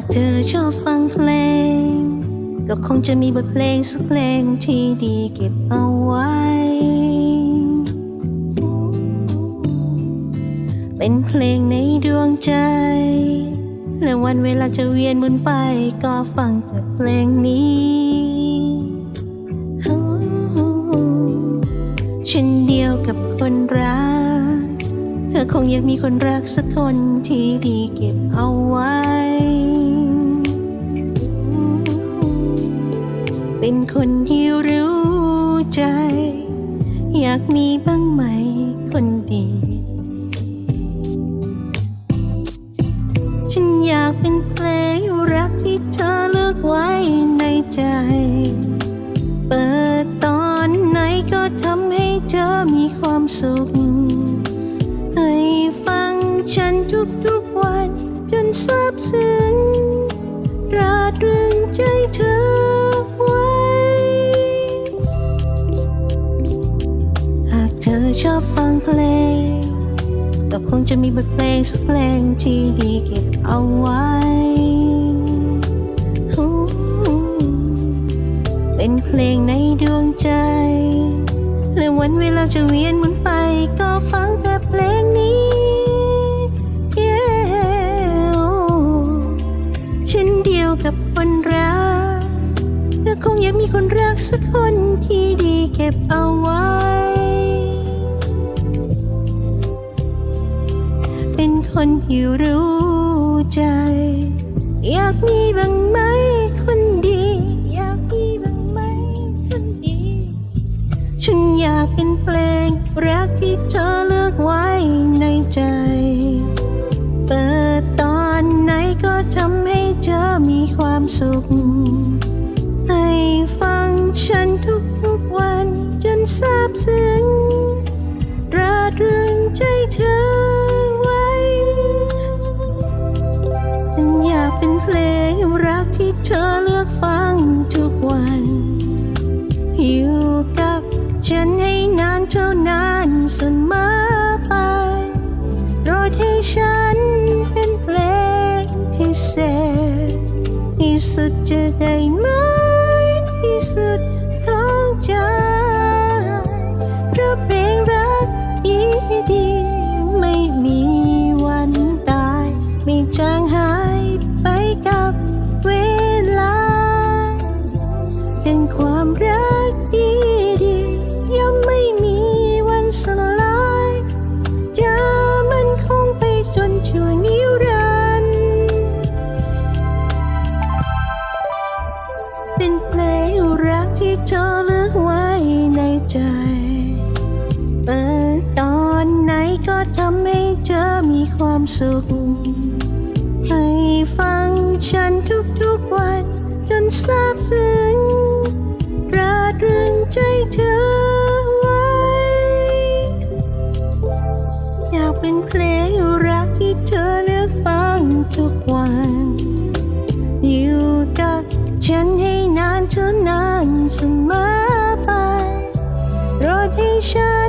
ากเธอชอบฟังเพลง ก็คงจะมีบทเพลงสักเพลงที่ดีเก็บเอาไว้ เป็นเพลงในดวงใจ และวันเวลาจะเวียนหมุนไปก็ฟังแต่เพลงนี้ ฉันเดียวกับคนรัก เธอคงอยากมีคนรักสักคนที่ดีเก็บเอาไว้ คนที่รู้ใจ อยากมีบ้างไหมคนดี ฉันอยากเป็นเพลงรักที่เธอเลือกไว้ในใจ เปิดตอนไหนก็ทำให้เธอมีความสุข ให้ฟังฉันทุกๆวันจนซาบซึ้ง คงจะมีบทเพลงสักเพลงที่ดีเก็บเอาไว้เป็นเพลงในดวงใจ และวันเวลาจะเวียนหมุนไปก็ฟังแต่เพลงนี้ Yeah ฉันเดียวกับคนรักเธอคงอยากมีคนรักสักคนที่ดีเก็บ คนที่รู้ใจ อยากมีบ้างไหมคนดี อยากมีบ้างไหมคนดี ฉันอยากเป็นเพลงรักที่เธอเลือกไว้ในใจ เปิดตอนไหนก็ทำให้เธอมีความสุข เธอเลือกไว้ในใจ เปิดตอนไหนก็ทำให้เธอมีความสุข ให้ฟังฉันทุกๆวัน จนซาบซึ้งราดรึงใจเธอไว้ อยากเป็นเพลงรักที่เธอเลือกฟังทุก ป